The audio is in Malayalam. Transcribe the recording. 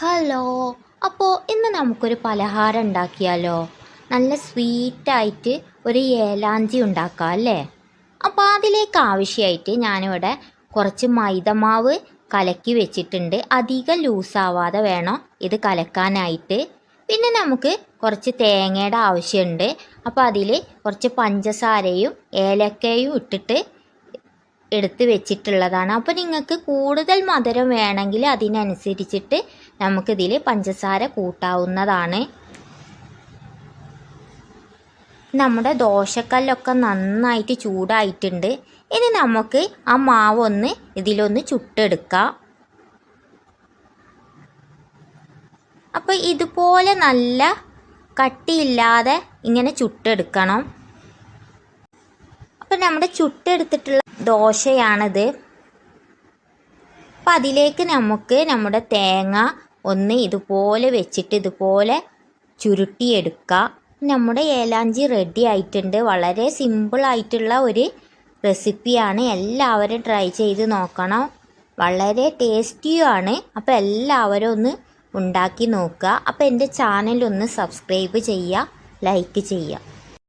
ഹലോ അപ്പോൾ ഇന്ന് നമുക്കൊരു പലഹാരം ഉണ്ടാക്കിയാലോ നല്ല സ്വീറ്റായിട്ട് ഒരു ഏലാഞ്ചി ഉണ്ടാക്കാം അല്ലേ? അപ്പോൾ അതിലേക്ക് ആവശ്യമായിട്ട് ഞാനിവിടെ കുറച്ച് മൈദമാവ് കലക്കി വെച്ചിട്ടുണ്ട്. അധികം ലൂസാവാതെ വേണം ഇത് കലക്കാനായിട്ട്. പിന്നെ നമുക്ക് കുറച്ച് തേങ്ങയുടെ ആവശ്യമുണ്ട്. അപ്പോൾ അതിൽ കുറച്ച് പഞ്ചസാരയും ഏലക്കയും ഇട്ടിട്ട് എടുത്ത് വെച്ചിട്ടുള്ളതാണ്. അപ്പോൾ നിങ്ങൾക്ക് കൂടുതൽ മധുരം വേണമെങ്കിൽ അതിനനുസരിച്ചിട്ട് നമുക്കിതിൽ പഞ്ചസാര കൂട്ടാവുന്നതാണ്. നമ്മുടെ ദോശക്കല്ലൊക്കെ നന്നായിട്ട് ചൂടായിട്ടുണ്ട്. ഇനി നമുക്ക് ആ മാവൊന്ന് ഇതിലൊന്ന് ചുട്ടെടുക്കാം. അപ്പോൾ ഇതുപോലെ നല്ല കട്ടിയില്ലാതെ ഇങ്ങനെ ചുട്ടെടുക്കണം. അപ്പം നമ്മുടെ ചുട്ടെടുത്തിട്ടുള്ള ദോശയാണിത്. അപ്പം അതിലേക്ക് നമുക്ക് നമ്മുടെ തേങ്ങ ഒന്ന് ഇതുപോലെ വെച്ചിട്ട് ഇതുപോലെ ചുരുട്ടിയെടുക്കുക നമ്മുടെ ഏലാഞ്ചി റെഡി ആയിട്ടുണ്ട്. വളരെ സിമ്പിളായിട്ടുള്ള ഒരു റെസിപ്പിയാണ് എല്ലാവരും ട്രൈ ചെയ്ത് നോക്കണം. വളരെ ടേസ്റ്റിയുമാണ് അപ്പോൾ എല്ലാവരും ഒന്ന് ഉണ്ടാക്കി നോക്കുക അപ്പോൾ എന്റെ ചാനൽ ഒന്ന് സബ്സ്ക്രൈബ് ചെയ്യുക ലൈക്ക് ചെയ്യുക.